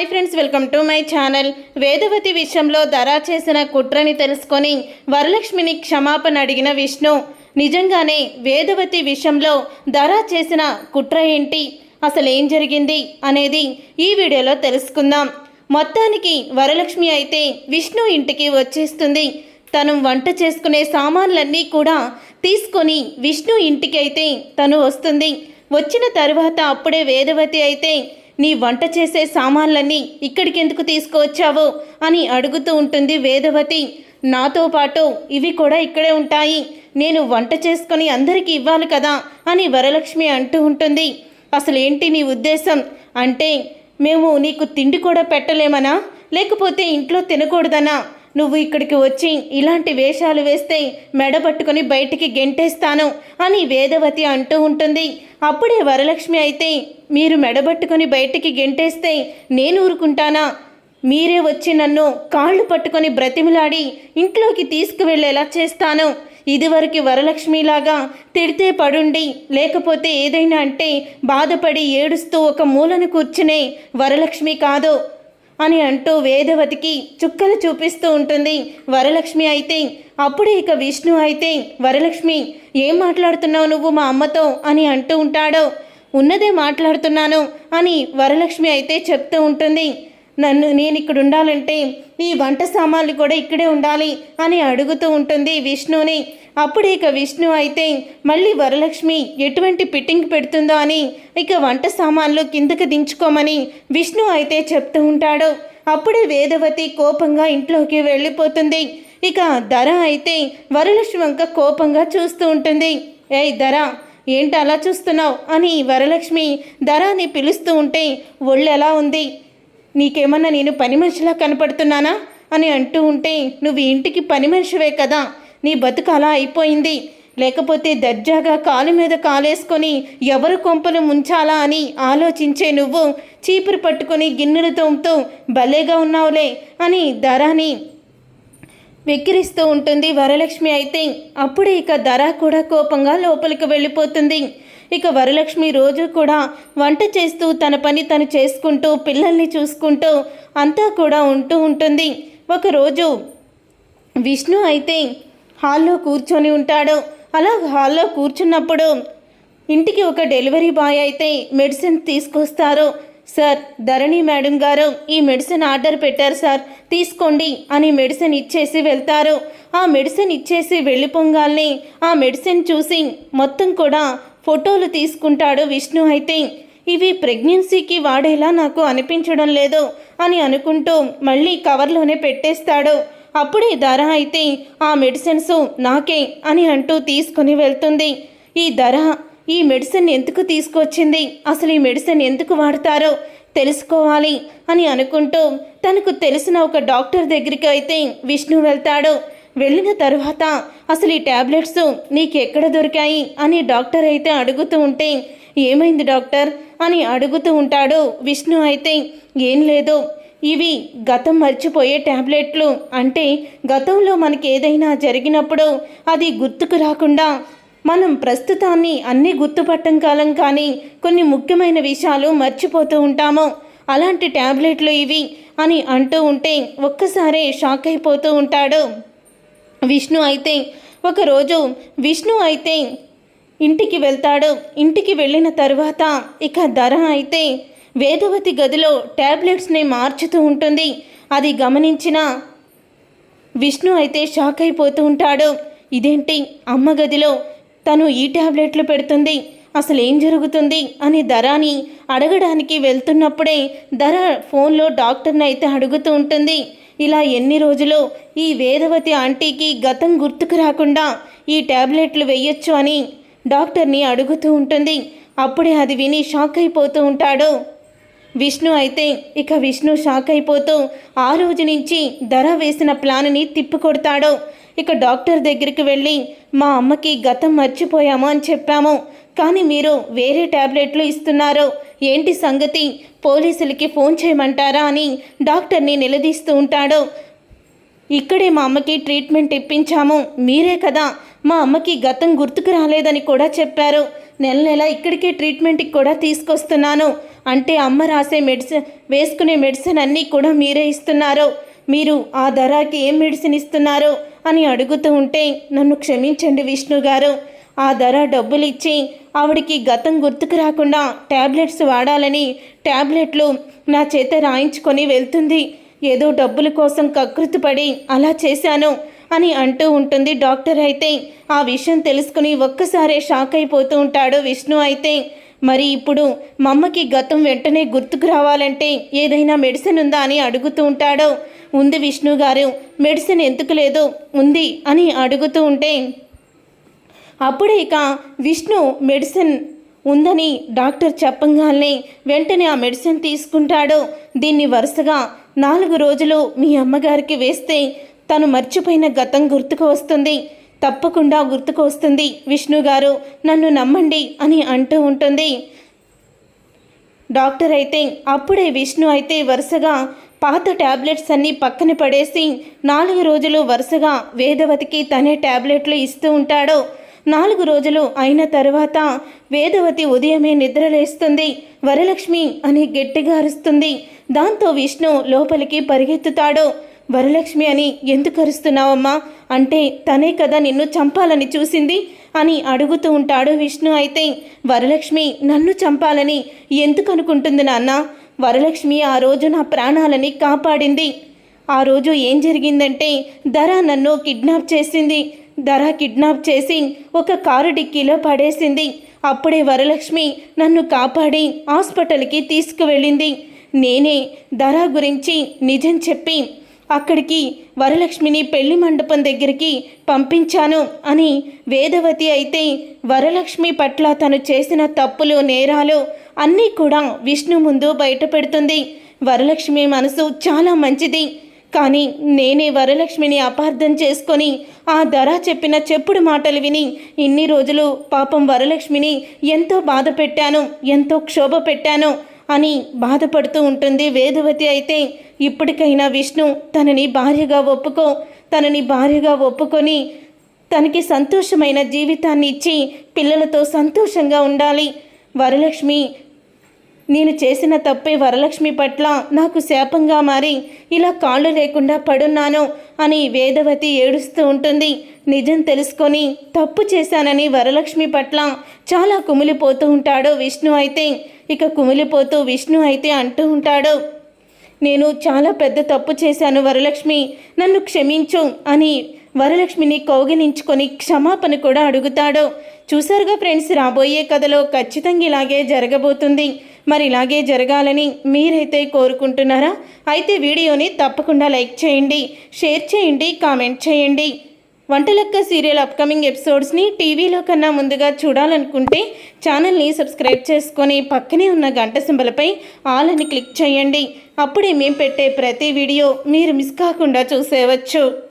Hi friends welcome to my channel Vedavathi విషయంలో ధర చేసిన కుట్రని తెలుసుకొని వరలక్ష్మిని క్షమాపణ అడిగిన విష్ణు నిజంగానే వేదవతి విషయంలో ధర చేసిన కుట్ర ఏంటి? అసలు ఏం జరిగింది? అనేది ఈ వీడియోలో తెలుసుకుందాం. మొత్తానికి వరలక్ష్మి అయితే విష్ణు ఇంటికి వచ్చేస్తుంది. తను వంట చేసుకునే సామాన్లన్నీ కూడా తీసుకొని విష్ణు ఇంటికి అయితే తను వస్తుంది. వచ్చిన తర్వాత అప్పుడే వేదవతి అయితే నీ వంట చేసే సామాన్లన్నీ ఇక్కడికెందుకు తీసుకువచ్చావో? తీసుకువచ్చావు అని అడుగుతూ ఉంటుంది వేదవతి. నాతో పాటు ఇవి కూడా ఇక్కడే ఉంటాయి. నేను వంట చేసుకుని అందరికీ ఇవ్వాలి కదా? అని వరలక్ష్మి అంటూ ఉంటుంది. అసలు ఏంటి నీ ఉద్దేశం? అంటే మేము నీకు తిండి కూడా పెట్టలేమనా? లేకపోతే ఇంట్లో తినకూడదనా? నువ్వు ఇక్కడికి వచ్చి ఇలాంటి వేషాలు వేస్తే మెడ పట్టుకొని బయటికి గెంటేస్తాను అని వేదవతి అంటూ ఉంటుంది. అప్పుడే వరలక్ష్మి అయితే మీరు మెడబట్టుకొని బయటికి గెంటేస్తే నేను ఊరుకుంటానా? మీరే వచ్చి నన్ను కాళ్ళు పట్టుకొని బ్రతిమిలాడి ఇంట్లోకి తీసుకువెళ్ళేలా చేస్తాను. ఇదివరకు వరలక్ష్మిలాగా తిడితే పడుండి లేకపోతే ఏదైనా అంటే బాధపడి ఏడుస్తూ ఒక మూలను కూర్చునే వరలక్ష్మి కాదు. అని అంటూ వేదవతికి చుక్కలు చూపిస్తూ ఉంటుంది. వరలక్ష్మి అయితే అప్పుడే ఇక విష్ణు అయితే వరలక్ష్మి ఏం మాట్లాడుతున్నావు నువ్వు మా అమ్మతో? అని అంటూ ఉంటాడో. ఉన్నదే మాట్లాడుతున్నాను అని వరలక్ష్మి అయితే చెప్తూ ఉంటుంది. నన్ను నేను ఇక్కడ ఉండాలంటే ఈ వంట సామాన్లు కూడా ఇక్కడే ఉండాలి అని అడుగుతూ ఉంటుంది విష్ణుని. అప్పుడు ఇక విష్ణు అయితే మళ్ళీ వరలక్ష్మి ఎటువంటి ఫిట్టింగ్ పెడుతుందో అని ఇక వంట సామాన్లు కిందకు దించుకోమని విష్ణు అయితే చెప్తూ ఉంటాడు. అప్పుడే వేదవతి కోపంగా ఇంట్లోకి వెళ్ళిపోతుంది. ఇక ధర అయితే వరలక్ష్మి వంక కోపంగా చూస్తూ ఉంటుంది. ఏయ్ ధర ఏంటి అలా చూస్తున్నావు? అని వరలక్ష్మి ధరాని పిలుస్తూ ఉంటే ఒళ్ళు ఎలా ఉంది? నీకేమన్నా నేను పని మనిషిలా కనపడుతున్నానా? అని అంటూ ఉంటే నువ్వు ఇంటికి పని మనిషివే కదా. నీ బతుకు అలా అయిపోయింది. లేకపోతే దర్జాగా కాలు మీద కాలేసుకొని ఎవరు కొంపలు ముంచాలా అని ఆలోచించే నువ్వు చీపురు పట్టుకొని గిన్నెలు తోముతూ భలేగా ఉన్నావులే అని ధరాని వెక్కిరిస్తూ ఉంటుంది వరలక్ష్మి అయితే. అప్పుడే ఇక ధర కూడా కోపంగా లోపలికి వెళ్ళిపోతుంది. ఇక వరలక్ష్మి రోజు కూడా వంట చేస్తూ తన పని తను చేసుకుంటూ పిల్లల్ని చూసుకుంటూ అంతా కూడా ఉంటూ ఉంటుంది. ఒకరోజు విష్ణు అయితే హాల్లో కూర్చొని ఉంటాడు. అలా హాల్లో కూర్చున్నప్పుడు ఇంటికి ఒక డెలివరీ బాయ్ అయితే మెడిసిన్ తీసుకొస్తారు. సార్ ధరణి మేడం గారు ఈ మెడిసిన్ ఆర్డర్ పెట్టారు సార్ తీసుకోండి అని మెడిసిన్ ఇచ్చేసి వెళ్తారు. ఆ మెడిసిన్ ఇచ్చేసి వెళ్ళిపోగాల్ని ఆ మెడిసిన్ చూసి మొత్తం కూడా ఫోటోలు తీసుకుంటాడు విష్ణు అయితే ఇవి ప్రెగ్నెన్సీకి వాడేలా నాకు అనిపించడం లేదు అని అనుకుంటూ మళ్ళీ కవర్లోనే పెట్టేస్తాడు. అప్పుడే ధర అయితే ఆ మెడిసిన్స్ నాకే అని అంటూ తీసుకొని వెళ్తుంది. ఈ ధర ఈ మెడిసిన్ ఎందుకు తీసుకొచ్చింది? అసలు ఈ మెడిసిన్ ఎందుకు వాడతారో తెలుసుకోవాలి అని అనుకుంటూ తనకు తెలిసిన ఒక డాక్టర్ దగ్గరికి అయితే విష్ణు వెళ్తాడు. వెళ్ళిన తర్వాత అసలు ఈ ట్యాబ్లెట్స్ నీకెక్కడ దొరికాయి అని డాక్టర్ అయితే అడుగుతూ ఉంటే ఏమైంది డాక్టర్? అని అడుగుతూ ఉంటాడు విష్ణు అయితే ఏం లేదు ఇవి గతం మర్చిపోయే ట్యాబ్లెట్లు అంటే గతంలో మనకి ఏదైనా జరిగినప్పుడు అది గుర్తుకు రాకుండా మనం ప్రస్తుతాన్ని అన్నీ గుర్తుపట్టం కాలం కానీ కొన్ని ముఖ్యమైన విషయాలు మర్చిపోతూ ఉంటాము అలాంటి ట్యాబ్లెట్లు ఇవి అని అంటూ ఉంటే ఒక్కసారే షాక్ అయిపోతూ ఉంటాడు. విష్ణు అయితే ఒకరోజు విష్ణు అయితే ఇంటికి వెళ్తాడు. ఇంటికి వెళ్ళిన తర్వాత ఇక ధర అయితే వేదవతి గదిలో ట్యాబ్లెట్స్ని మార్చుతూ ఉంటుంది. అది గమనించిన విష్ణు అయితే షాక్ అయిపోతూ ఉంటాడు. ఇదేంటి? అమ్మ గదిలో తను ఈ ట్యాబ్లెట్లు పెడుతుంది. అసలు ఏం జరుగుతుంది అని ధరాని అడగడానికి వెళ్తున్నప్పుడే ధర ఫోన్లో డాక్టర్ని అయితే అడుగుతూ ఉంటుంది. ఇలా ఎన్ని రోజులు ఈ వేదవతి ఆంటీకి గతం గుర్తుకు రాకుండా ఈ ట్యాబ్లెట్లు వేయొచ్చు అని డాక్టర్ని అడుగుతూ ఉంటుంది. అప్పుడే అది విని షాక్ అయిపోతూ ఉంటాడు. విష్ణు అయితే ఇక విష్ణు షాక్ అయిపోతూ ఆ రోజు నుంచి ధర వేసిన ప్లాన్ని తిప్పికొడతాడు. ఇక డాక్టర్ దగ్గరికి వెళ్ళి మా అమ్మకి గతం మర్చిపోయాము అని చెప్పాము. కానీ మీరు వేరే ట్యాబ్లెట్లు ఇస్తున్నారు? ఏంటి సంగతి? పోలీసులకి ఫోన్ చేయమంటారా అని డాక్టర్ని నిలదీస్తూ ఉంటాడు. ఇక్కడే మా అమ్మకి ట్రీట్మెంట్ ఇప్పించాము. మీరే కదా. మా అమ్మకి గతం గుర్తుకు రాలేదని కూడా చెప్పారు. నెల నెల ఇక్కడికే ట్రీట్మెంట్కి కూడా తీసుకొస్తున్నాను. అంటే అమ్మ రాసే మెడిసిన్ వేసుకునే మెడిసిన్ అన్నీ కూడా మీరే ఇస్తున్నారు. మీరు ఆ ధరకి ఏం మెడిసిన్ ఇస్తున్నారు? అని అడుగుతూ ఉంటే నన్ను క్షమించండి విష్ణు గారు ఆ ధర డబ్బులు ఇచ్చి ఆవిడికి గతం గుర్తుకు రాకుండా ట్యాబ్లెట్స్ వాడాలని ట్యాబ్లెట్లు నా చేత రాయించుకొని వెళ్తుంది. ఏదో డబ్బుల కోసం కకృతిపడి అలా చేశాను అని అంటూ ఉంటుంది డాక్టర్ అయితే. ఆ విషయం తెలుసుకుని ఒక్కసారే షాక్ అయిపోతూ ఉంటాడు విష్ణు అయితే. మరి ఇప్పుడు మా అమ్మకి గతం వెంటనే గుర్తుకు రావాలంటే ఏదైనా మెడిసిన్ ఉందా అని అడుగుతూ ఉంటాడు. ఉంది విష్ణు గారు మెడిసిన్ ఎందుకు లేదు? ఉంది అని అడుగుతూ ఉంటే అప్పుడే ఇక విష్ణు మెడిసిన్ ఉందని డాక్టర్ చెప్పంగానే వెంటనే ఆ మెడిసిన్ తీసుకుంటాడు. దీన్ని వరుసగా నాలుగు రోజులు మీ అమ్మగారికి వేస్తే తను మర్చిపోయిన గతం గుర్తుకు వస్తుంది. తప్పకుండా గుర్తుకు వస్తుంది విష్ణు గారు. నన్ను నమ్మండి అని అంటూ ఉంటుంది. డాక్టర్ అయితే అప్పుడే విష్ణు అయితే వరుసగా పాత ట్యాబ్లెట్స్ అన్నీ పక్కన పడేసి నాలుగు రోజులు వరుసగా వేదవతికి తనే ట్యాబ్లెట్లు ఇస్తూ ఉంటాడు. నాలుగు రోజులు అయిన తర్వాత వేదవతి ఉదయమే నిద్రలేస్తుంది. వరలక్ష్మి అని గట్టిగా అరుస్తుంది. దాంతో విష్ణు లోపలికి పరిగెత్తుతాడు. వరలక్ష్మి అని ఎందుకు అరుస్తున్నావమ్మా? అంటే తనే కదా నిన్ను చంపాలని చూసింది? అని అడుగుతూ ఉంటాడు విష్ణు అయితే. వరలక్ష్మి నన్ను చంపాలని ఎందుకు అనుకుంటుంది నాన్న? వరలక్ష్మి ఆ రోజు నా ప్రాణాలని కాపాడింది. ఆ రోజు ఏం జరిగిందంటే ధర నన్ను కిడ్నాప్ చేసింది. ధర కిడ్నాప్ చేసి ఒక కారు డిక్కీలో పడేసింది. అప్పుడే వరలక్ష్మి నన్ను కాపాడి హాస్పిటల్కి తీసుకువెళ్ళింది. నేనే ధర గురించి నిజం చెప్పి అక్కడికి వరలక్ష్మిని పెళ్ళి మండపం దగ్గరికి పంపించాను అని వేదవతి అయితే వరలక్ష్మి పట్ల తను చేసిన తప్పులు నేరాలు అన్నీ కూడా విష్ణు ముందు బయటపెడుతుంది. వరలక్ష్మి మనసు చాలా మంచిది. కానీ నేనే వరలక్ష్మిని అపార్థం చేసుకొని ఆ ధర చెప్పిన చెప్పుడు మాటలు విని ఇన్ని రోజులు పాపం వరలక్ష్మిని ఎంతో బాధ పెట్టాను ఎంతో క్షోభ పెట్టాను అని బాధపడుతూ ఉంటుంది వేదవతి అయితే. ఇప్పటికైనా విష్ణు తనని భార్యగా ఒప్పుకో తనని భార్యగా ఒప్పుకొని తనకి సంతోషమైన జీవితాన్ని ఇచ్చి పిల్లలతో సంతోషంగా ఉండాలి. వరలక్ష్మి నేను చేసిన తప్పే వరలక్ష్మి పట్ల నాకు శాపంగా మారి ఇలా కాళ్ళు లేకుండా పడున్నాను అని వేదవతి ఏడుస్తూ ఉంటుంది. నిజం తెలుసుకొని తప్పు చేశానని వరలక్ష్మి పట్ల చాలా కుమిలిపోతూ ఉంటాడు విష్ణు అయితే. ఇక కుమిలిపోతూ విష్ణు అయితే అంటూ ఉంటాడు. నేను చాలా పెద్ద తప్పు చేశాను వరలక్ష్మి. నన్ను క్షమించు అని వరలక్ష్మిని కౌగిలించుకొని క్షమాపణ కూడా అడుగుతాడు. చూసారుగా ఫ్రెండ్స్ రాబోయే కథలో ఖచ్చితంగా ఇలాగే జరగబోతుంది. మరి ఇలాగే జరగాలని మీరైతే కోరుకుంటున్నారా? అయితే వీడియోని తప్పకుండా లైక్ చేయండి షేర్ చేయండి కామెంట్ చేయండి. వంటలక్క సీరియల్ అప్కమింగ్ ఎపిసోడ్స్ని టీవీలో కన్నా ముందుగా చూడాలనుకుంటే ఛానల్ని సబ్స్క్రైబ్ చేసుకొని పక్కనే ఉన్న గంట సింబలపై ఆల్ అని క్లిక్ చేయండి. అప్పుడే మేము పెట్టే ప్రతి వీడియో మీరు మిస్ కాకుండా చూసేవచ్చు.